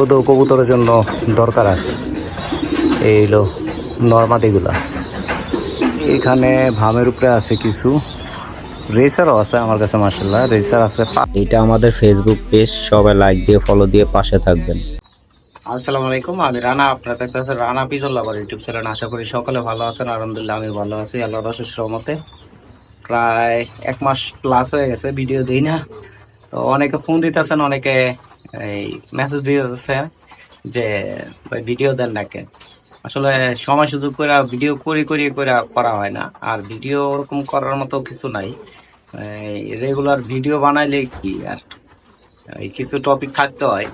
রোদ ও কবুতরের জন্য দরকার আছে। এই হলো নর্মাদিগুলা। এখানে ভামের উপরে আছে কিছু। রেসারও আছে আমার কাছে মার্শাল্লাহ রেসার আছে এটা আমাদের ফেসবুক পেজ সবাই লাইক দিয়ে ফলো দিয়ে পাশে থাকবেন। আসসালামু আলাইকুম আমি রানা আপনাদের কাছে রানা পিজল্লাবার ইউটিউব চ্যানেল। আশা করি সকলে ভালো আছেন আলহামদুলিল্লাহ আমি ভালো আছি আল্লাহ রসুল রহমতে। প্রায় এক মাস প্লাস হয়ে গেছে ভিডিও দিই না। তো অনেকে ফোন দিতেছেন অনেকে এই মেসেজ দিতেছে যে ভিডিও দেন না কেন? আসলে সময় সুযোগ করে ভিডিও করি করি, করে করা হয় না। আর ভিডিও ওরকম করার মতো কিছু নাই। রেগুলার ভিডিও বানাইলে কি আর? কিছু টপিক থাকতে হয়।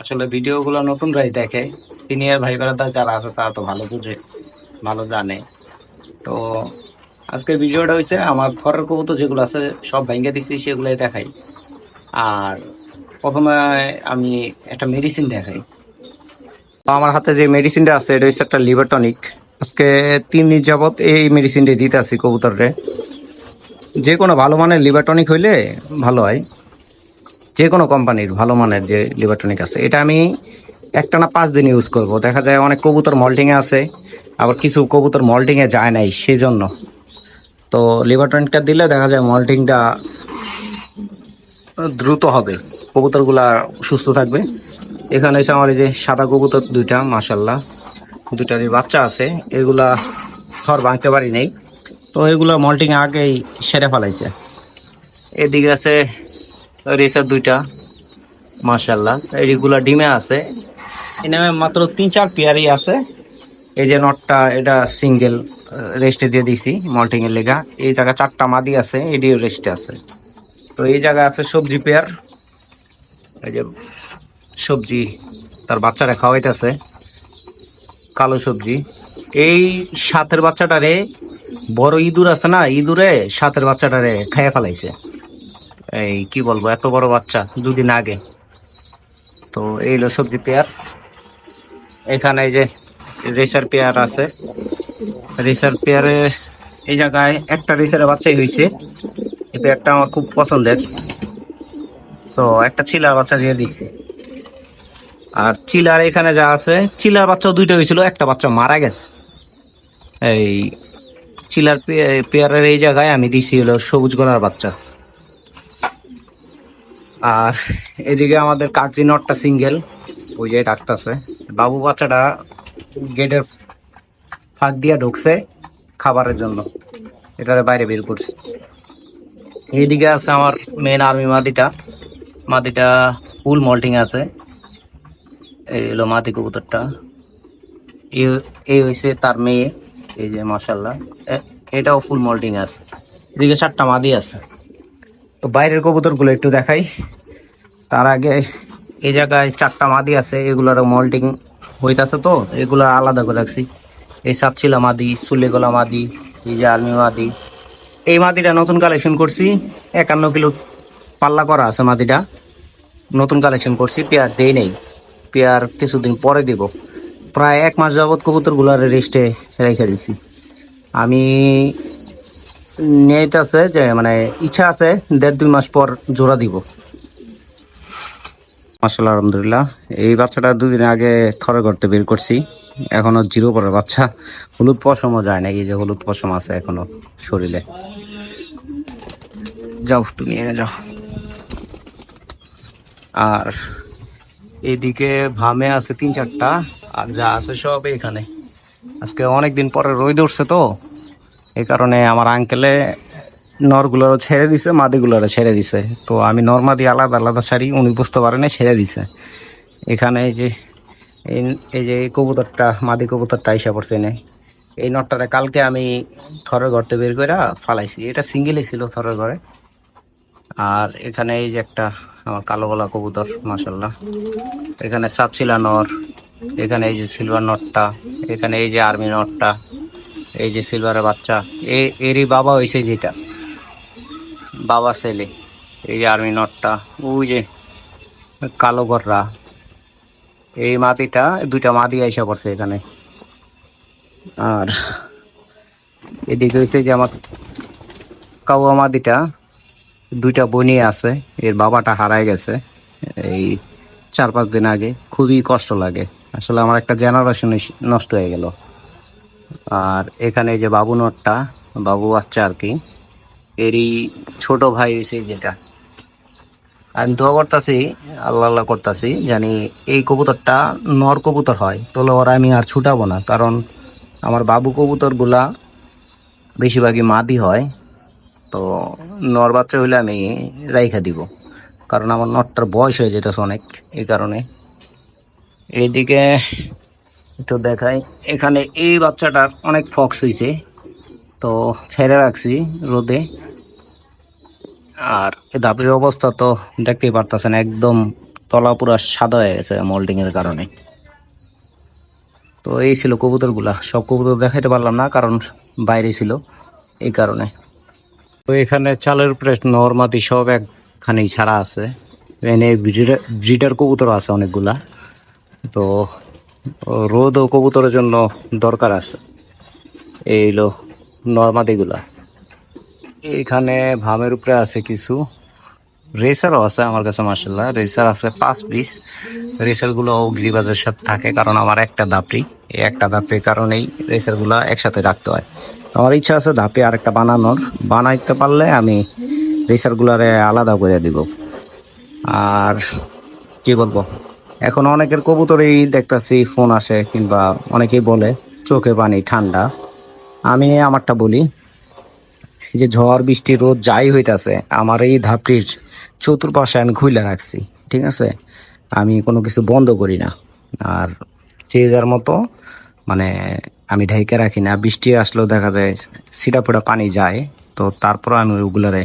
আসলে ভিডিওগুলো নতুনরাই দেখে। সিনিয়র ভাই ব্রাদার যারা আছে, তারা তো ভালো বুঝে, ভালো জানে। তো আজকের ভিডিওটা হয়েছে আমার ঘরের কবুতর যেগুলো আছে, সব ভেঙে দিচ্ছি সেগুলোই দেখাই। আর প্রথমে আমি একটা মেডিসিন দেখাই। আমার হাতে যে মেডিসিনটা আছে, এটা হচ্ছে একটা লিভার টনিক আজকে তিন দিন যাবত এই মেডিসিনটা দিতে আসি কবুতরে যে কোনো ভালো মানের লিভার টনিক হইলে ভালো হয়। যে কোনো কোম্পানির ভালো মানের যে লিভারটনিক আছে। এটা আমি একটা না পাঁচ দিন ইউজ করব। দেখা যায় অনেক কবুতর মল্টিংয়ে আছে, আবার কিছু কবুতর মল্টিংয়ে যায় নাই সেই জন্য তো লিভারটনিকটা দিলে দেখা যায় মল্টিংটা দ্রুত হবে। কবুতরগুলা সুস্থ থাকবে। এখানে এসে আমার এই যে সাদা কবুতর দুইটা মাসাল্লাহ দুটারই বাচ্চা আছে। এগুলা থর ভাঙতে পারি নেই। তো এগুলা মল্টিংয়ে আগেই সেরে ফেলাইছে। এদিকে আছে রেসার দুইটা মার্শাল্লাহ এইগুলা ডিমে আছে। এনামে মাত্র তিন চার পেয়ারই আছে। এই যে নটটা, এটা সিঙ্গেল রেস্টে দিয়ে দিছি মল্টিং এর লেগা। এই জায়গা চারটা মাদি আছে এটিও রেস্টে আছে। তো এই জায়গায় আছে সবজি পেয়ার। এই যে সবজি তার বাচ্চারা খাওয়াইতেছে, কালো সবজি। এই সাতের বাচ্চাটারে, বড় ইঁদুর আছে না, ইঁদুরে সাতের বাচ্চাটারে খাইয়ে ফেলাইছে। এই কি বলব, এত বড় বাচ্চা, দুদিন আগে। তো এই হলো সবজি পেয়ার। এখানে যে রেসার পেয়ার আছে। রেসার পেয়ারে এই জায়গায় একটা রেসারের বাচ্চাই হয়েছে এই পেয়ারটা আমার খুব পছন্দের। তো একটা চিলার বাচ্চা দিয়ে দিচ্ছি আর চিলার এখানে যা আছে, চিলার বাচ্চা দুইটা হয়েছিল, একটা বাচ্চা মারা গেছে। এই চিলার পেয়ারের এই জায়গায় আমি দিছি হলো সবুজ গলার বাচ্চা। আর এদিকে আমাদের কাকজি নটটা সিঙ্গেল, ওই যে ডাকতেছে। বাবু বাচ্চাটা গেটের ফাঁক দিয়া ঢুকছে খাবারের জন্য। এটারে বাইরে বের করছে। এইদিকে আছে আমার মেন আর্মি মাদিটা মাদিটা ফুল মল্টিং আছে। এই হলো মাদি কবুতরটা। এই- হয়েছে তার মেয়ে। এই যে মাসাল্লাহ এটাও ফুল মল্টিং আছে। এদিকে চারটা মাদি আছে। তো বাইরের কবুতরগুলো একটু দেখাই। তার আগে এই জায়গায় চারটা মাদি আছে। এগুলোর মল্টিং হইতাছে তো। এগুলো আলাদা করে রাখছি। এই সাপচিলা মাদি, সুলেগোলা মাদি, এই যে আর্মি মাদি। এই মাটিটা নতুন কালেকশন করছি। একান্ন কিলো পাল্লা করা আছে মাটিটা। নতুন কালেকশন করছি, পেয়ার দেই নেই। পেয়ার কিছুদিন পরে দিব। প্রায় এক মাস যাবৎ কবুতরগুলোর রেস্টে রেখে দিছি। আমি নিয়ে আছে যে মানে ইচ্ছা আছে দেড় দুই মাস পর জোড়া দিব। মাসাল্লাহ আলহামদুলিল্লাহ। এই বাচ্চাটা দুদিন আগে থরে করতে বের করছি। এখনও জিরো পরের বাচ্চা। হলুদ পশমও যায় নাকি? যে হলুদ পশম আছে এখনও শরীরে। যাও তুমি এনে যাও। আর এদিকে ভামে আছে তিন চারটা, আর যা আছে সব এখানে। আজকে অনেকদিন পরে রোদ উঠছে তো, এই কারণে আমার আঙ্কেলে নরগুলোরও ছেড়ে দিছে, মাদিগুলোরও ছেড়ে দিছে। তো আমি নর্মাদি আলাদা আলাদা শাড়ি, উনি বুঝতে পারেন, ছেড়ে দিছে। এখানে যে এই- যে কবুতরটা, মাদি কবুতরটা আইসা পড়ছে এনে। এই নটটারে কালকে আমি থরের ঘরতে বের করে ফালাইছি। এটা সিঙ্গেলই ছিল থরের ঘরে। আর এখানে এই যে একটা আমার কালো গলা কবুতর মাসাল্লাহ এখানে সাপচিলা নর, এখানে এই যে সিলভার নটটা, এখানে এই যে আর্মি নটটা, এই যে সিলভারের বাচ্চা। এ, এরই বাবা হয়েছে যেটা। বাবা ছেলে, এই যে আর্মি নটটা। ওই যে কালো গররা। এই মাটিটা, দুইটা মাদি আইসা পড়ছে এখানে। আর এদিকে হয়েছে যে আমার কাউয়া মাদিটা দুইটা বনি আছে, এর বাবাটা হারায় গেছে এই চার পাঁচ দিন আগে। খুবই কষ্ট লাগে। আসলে আমার একটা জেনারেশন নষ্ট হয়ে গেল। আর এখানে যে বাবু নটটা, বাবু বাচ্চা আর কি, এরই ছোট ভাই হয়েছে যেটা। আমি দোয়া করতেছি, আল্লাহ আল্লাহ করতেছি, জানি এই কবুতরটা নর কবুতর হয়, তাহলে ওরা আমি আর ছুটাবো না, কারণ আমার বাবু কবুতরগুলা বেশিরভাগই মাদি হয়, তো নর বাচ্চা হইলে আমি রাইখা দিব, কারণ আমার নটটার বয়স হয়ে যেতেছে অনেক, এই কারণে। এইদিকে একটু দেখাই, এখানে এই বাচ্চাটার অনেক ফক্স হয়েছে তো ছেড়ে রাখছি রোদে। আর এই দাপড়ির অবস্থা তো দেখতেই পারতেছেন, একদম তলা পুরা সাদা হয়ে গেছে মোল্ডিং এর কারণে। তো এই ছিল কবুতরগুলা সব কবুতর দেখাইতে পারলাম না, কারণ বাইরে ছিল এই কারণে। তো এখানে চালের উপরে নর্মাদি সব একখানেই ছাড়া আছে। এখানে ব্রিডার কবুতর আছে অনেকগুলা। তো রোদ ও কবুতরের জন্য দরকার আছে। এই হলো নর্মাদিগুলা। এখানে ভামের উপরে আছে কিছু রেসারও আছে আমার কাছে মার্শাল্লাহ রেসার আছে পাঁচ পিস রেসারগুলো গিরিবাজের সাথে থাকে, কারণ আমার একটা দাপড়ি এই একটা দাপড়ির কারণেই রেসারগুলা একসাথে রাখতে হয়। আমার ইচ্ছা আছে দাপড়ি আরেকটা বানানোর। বানাইতে পারলে আমি রেসার গুলারে আলাদা করে দিব। আর কি বলব? এখন অনেকের কবুতরেই দেখতাছি ফোন আসে, কিংবা অনেকেই বলে, চোখে পানি, ঠান্ডা। আমি আমারটা বলি এই যে ঝড়, বৃষ্টি, রোদ যাই হইতাছে, আমার এই ধাপটির চতুর্পাশে আমি খুলে রাখছি, ঠিক আছে? আমি কোনো কিছু বন্ধ করি না। আর যে যার মতো মানে আমি ঢেকে রাখি না, বৃষ্টি আসলেও দেখা যায় সিটা ফোটা পানি যায়, তো তারপর আমি ওগুলারে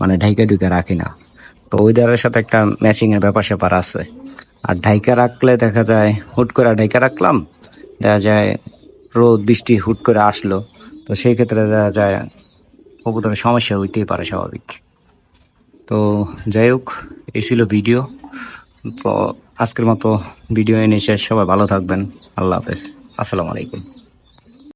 মানে ঢাইকা ঢুকে রাখি না। তো ওয়েদারের সাথে একটা ম্যাচিং এর ব্যাপার স্যাপার আছে। আর ঢাইকা রাখলে দেখা যায়, হুট করে ঢাইকা রাখলাম, দেখা যায় রোদ, বৃষ্টি হুট করে আসলো। তো সেই ক্ষেত্রে দেখা যায় কবুতরের সমস্যা হইতেই পারে স্বাভাবিক। তো যাই হোক, এই ছিল ভিডিও। তো আজকের মতো ভিডিও এনে শেষ। সবাই ভালো থাকবেন। আল্লাহ হাফেজ। আসসালামু আলাইকুম।